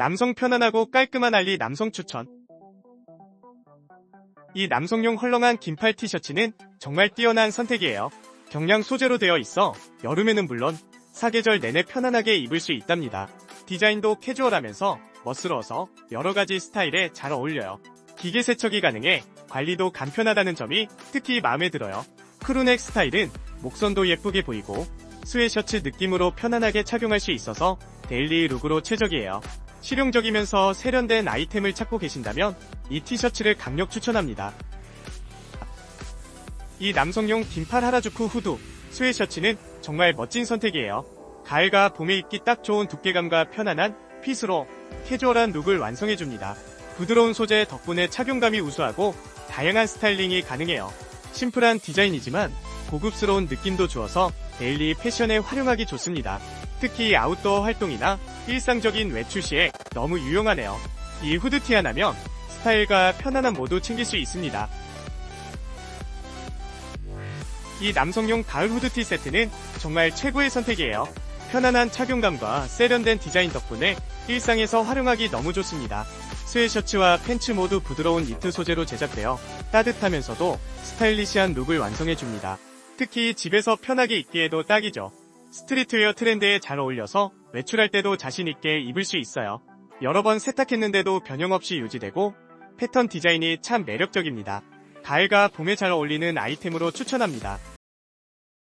남성 편안하고 깔끔한 알리 남성 추천. 이 남성용 헐렁한 긴팔 티셔츠는 정말 뛰어난 선택이에요. 경량 소재로 되어 있어 여름에는 물론 사계절 내내 편안하게 입을 수 있답니다. 디자인도 캐주얼하면서 멋스러워서 여러 가지 스타일에 잘 어울려요. 기계 세척이 가능해 관리도 간편하다는 점이 특히 마음에 들어요. 크루넥 스타일은 목선도 예쁘게 보이고 스웨셔츠 느낌으로 편안하게 착용할 수 있어서 데일리 룩으로 최적이에요. 실용적이면서 세련된 아이템을 찾고 계신다면 이 티셔츠를 강력 추천합니다. 이 남성용 긴팔 하라주쿠 후드 스웨셔츠는 정말 멋진 선택이에요. 가을과 봄에 입기 딱 좋은 두께감과 편안한 핏으로 캐주얼한 룩을 완성해줍니다. 부드러운 소재 덕분에 착용감이 우수하고 다양한 스타일링이 가능해요. 심플한 디자인이지만 고급스러운 느낌도 주어서 데일리 패션에 활용하기 좋습니다. 특히 아웃도어 활동이나 일상적인 외출 시에 너무 유용하네요. 이 후드티 하나면 스타일과 편안함 모두 챙길 수 있습니다. 이 남성용 가을 후드티 세트는 정말 최고의 선택이에요. 편안한 착용감과 세련된 디자인 덕분에 일상에서 활용하기 너무 좋습니다. 스웨셔츠와 팬츠 모두 부드러운 니트 소재로 제작되어 따뜻하면서도 스타일리시한 룩을 완성해줍니다. 특히 집에서 편하게 입기에도 딱이죠. 스트리트웨어 트렌드에 잘 어울려서 외출할 때도 자신있게 입을 수 있어요. 여러 번 세탁했는데도 변형 없이 유지되고 패턴 디자인이 참 매력적입니다. 가을과 봄에 잘 어울리는 아이템으로 추천합니다.